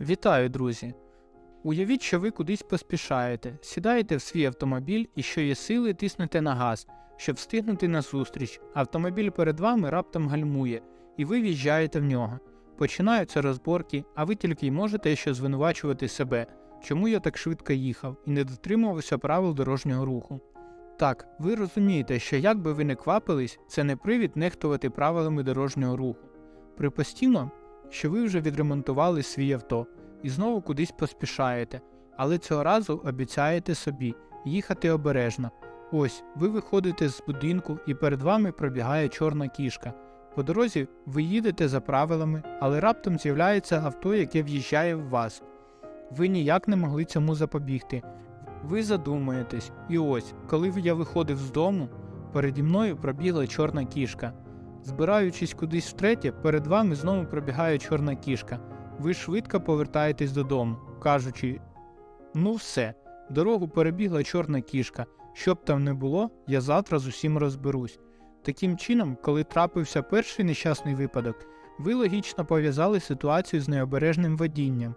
Вітаю, друзі! Уявіть, що ви кудись поспішаєте, сідаєте в свій автомобіль і що є сили тиснете на газ, щоб встигнути на зустріч. Автомобіль перед вами раптом гальмує, і ви в'їжджаєте в нього. Починаються розборки, а ви тільки й можете що звинувачувати себе, чому я так швидко їхав і не дотримувався правил дорожнього руху. Так, ви розумієте, що як би ви не квапились, це не привід нехтувати правилами дорожнього руху. Припустімо, що ви вже відремонтували свій авто і знову кудись поспішаєте, але цього разу обіцяєте собі їхати обережно. Ось ви виходите з будинку і перед вами пробігає чорна кішка. По дорозі ви їдете за правилами, але раптом з'являється авто, яке в'їжджає в вас. Ви ніяк не могли цьому запобігти. Ви задумаєтесь, і ось, коли я виходив з дому, переді мною пробігла чорна кішка. Збираючись кудись втретє, перед вами знову пробігає чорна кішка. Ви швидко повертаєтесь додому, кажучи: ну все, дорогу перебігла чорна кішка. Що б там не було, я завтра з усім розберусь. Таким чином, коли трапився перший нещасний випадок, ви логічно пов'язали ситуацію з необережним водінням.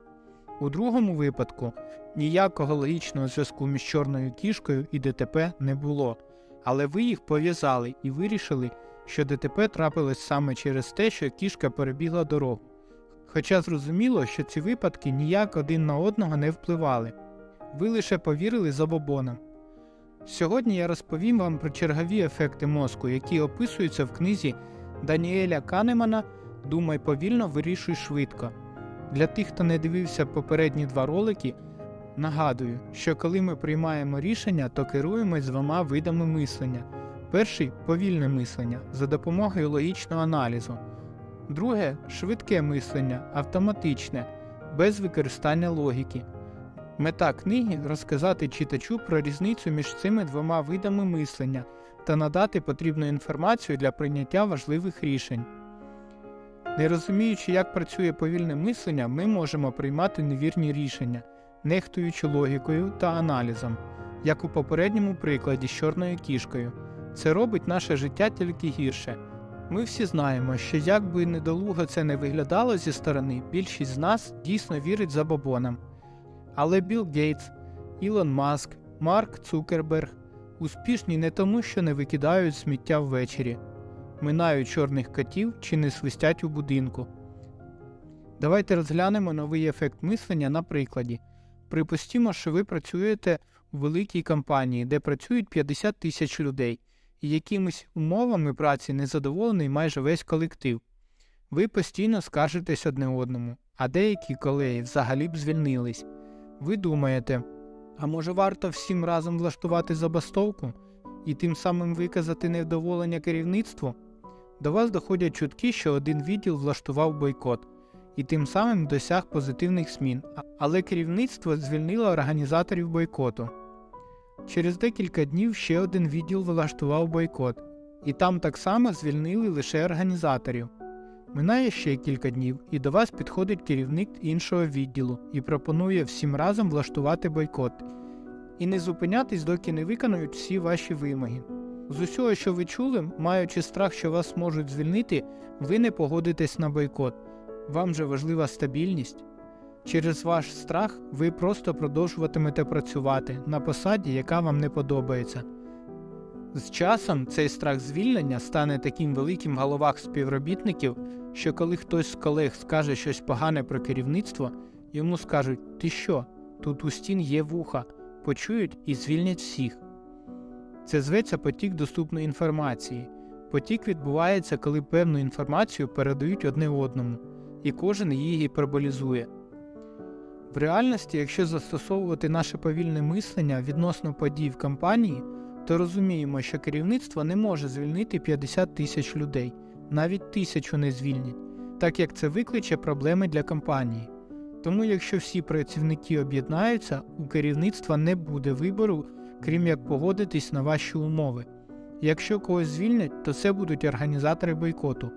У другому випадку ніякого логічного зв'язку між чорною кішкою і ДТП не було, але ви їх пов'язали і вирішили, що ДТП трапилось саме через те, що кішка перебігла дорогу. Хоча зрозуміло, що ці випадки ніяк один на одного не впливали, ви лише повірили забобонам. Сьогодні я розповім вам про чергові ефекти мозку, які описуються в книзі Даніеля Канемана Думай повільно, вирішуй швидко. Для тих, хто не дивився попередні два ролики, нагадую, що коли ми приймаємо рішення, то керуємось двома видами мислення. Перший повільне мислення за допомогою логічного аналізу. Друге швидке мислення, автоматичне, без використання логіки. Мета книги розказати читачу про різницю між цими двома видами мислення та надати потрібну інформацію для прийняття важливих рішень. Не розуміючи, як працює повільне мислення, ми можемо приймати невірні рішення, нехтуючи логікою та аналізом, як у попередньому прикладі з чорною кішкою. Це робить наше життя тільки гірше. Ми всі знаємо, що як би недолуго це не виглядало зі сторони, більшість з нас дійсно вірить забобонам. Але Білл Гейтс, Ілон Маск, Марк Цукерберг успішні не тому, що не викидають сміття ввечері, минають чорних котів чи не свистять у будинку. Давайте розглянемо новий ефект мислення на прикладі. Припустімо, що ви працюєте у великій компанії, де працюють 50 тисяч людей, і якимись умовами праці незадоволений майже весь колектив. Ви постійно скаржитесь одне одному, а деякі колеги взагалі б звільнились. Ви думаєте, а може варто всім разом влаштувати забастовку і тим самим виказати невдоволення керівництву? До вас доходять чутки, що один відділ влаштував бойкот і тим самим досяг позитивних змін, але керівництво звільнило організаторів бойкоту. Через декілька днів ще один відділ влаштував бойкот, і там так само звільнили лише організаторів. Минає ще кілька днів, і до вас підходить керівник іншого відділу і пропонує всім разом влаштувати бойкот і не зупинятись, доки не виконують всі ваші вимоги. З усього, що ви чули, маючи страх, що вас можуть звільнити, ви не погодитесь на бойкот. Вам же важлива стабільність. Через ваш страх ви просто продовжуватимете працювати на посаді, яка вам не подобається. З часом цей страх звільнення стане таким великим в головах співробітників, що коли хтось з колег скаже щось погане про керівництво, йому скажуть: Ти що? Тут у стін є вуха, почують і звільнять всіх. Це зветься потік доступної інформації. Потік відбувається, коли певну інформацію передають одне одному, і кожен її гіперболізує. В реальності, якщо застосовувати наше повільне мислення відносно подій в компанії, то розуміємо, що керівництво не може звільнити 50 тисяч людей, навіть тисячу не звільнять, так як це викличе проблеми для компанії. Тому, якщо всі працівники об'єднаються, у керівництва не буде вибору, крім як погодитись на ваші умови. Якщо когось звільнять, то це будуть організатори бойкоту.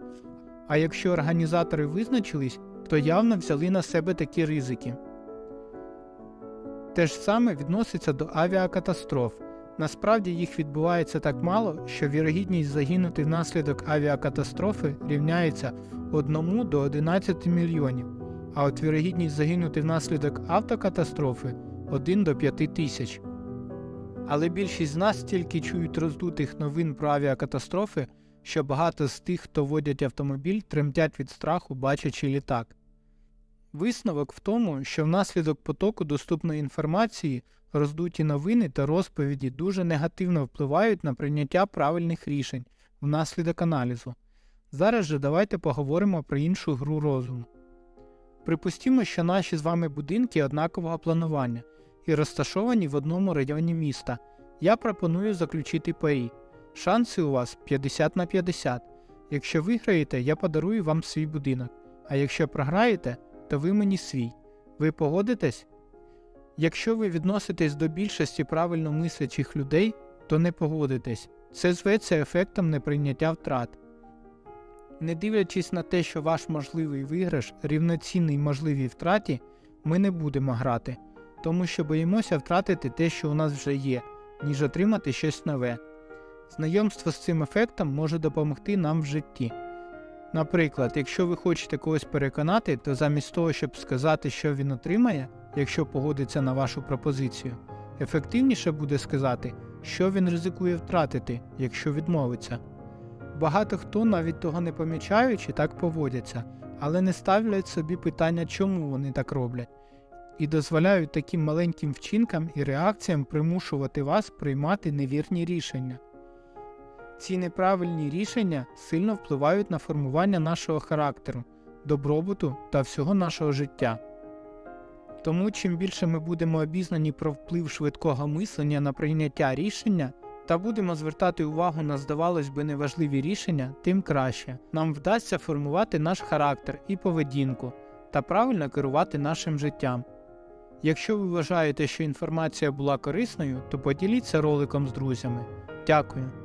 А якщо організатори визначились, то явно взяли на себе такі ризики. Те ж саме відноситься до авіакатастроф. Насправді їх відбувається так мало, що вірогідність загинути внаслідок авіакатастрофи рівняється 1 до 11 мільйонів. а от вірогідність загинути внаслідок автокатастрофи 1 до 5 тисяч. Але більшість з нас тільки чують роздутих новин про авіакатастрофи, що багато з тих, хто водять автомобіль, тремтять від страху, бачачи літак. Висновок в тому, що внаслідок потоку доступної інформації роздуті новини та розповіді дуже негативно впливають на прийняття правильних рішень внаслідок аналізу. Зараз же давайте поговоримо про іншу гру розуму. Припустімо, що наші з вами будинки однакового планування і розташовані в одному районі міста. Я пропоную заключити парі. Шанси у вас 50 на 50. Якщо виграєте, я подарую вам свій будинок, а якщо програєте, то ви мені свій. Ви погодитесь? Якщо ви відноситесь до більшості правильно мислячих людей, то не погодитесь. Це зветься ефектом неприйняття втрат. Не дивлячись на те, що ваш можливий виграш рівноцінний можливій втраті, ми не будемо грати, тому що боїмося втратити те, що у нас вже є, ніж отримати щось нове. Знайомство з цим ефектом може допомогти нам в житті. Наприклад, якщо ви хочете когось переконати, то замість того, щоб сказати, що він отримає, якщо погодиться на вашу пропозицію, ефективніше буде сказати, що він ризикує втратити, якщо відмовиться. Багато хто навіть того не помічаючи так поводяться, але не ставлять собі питання, чому вони так роблять, і дозволяють таким маленьким вчинкам і реакціям примушувати вас приймати невірні рішення. Ці неправильні рішення сильно впливають на формування нашого характеру, добробуту та всього нашого життя. Тому чим більше ми будемо обізнані про вплив швидкого мислення на прийняття рішення та будемо звертати увагу на, здавалось би, неважливі рішення, тим краще. Нам вдасться формувати наш характер і поведінку та правильно керувати нашим життям. Якщо ви вважаєте, що інформація була корисною, то поділіться роликом з друзями. Дякую.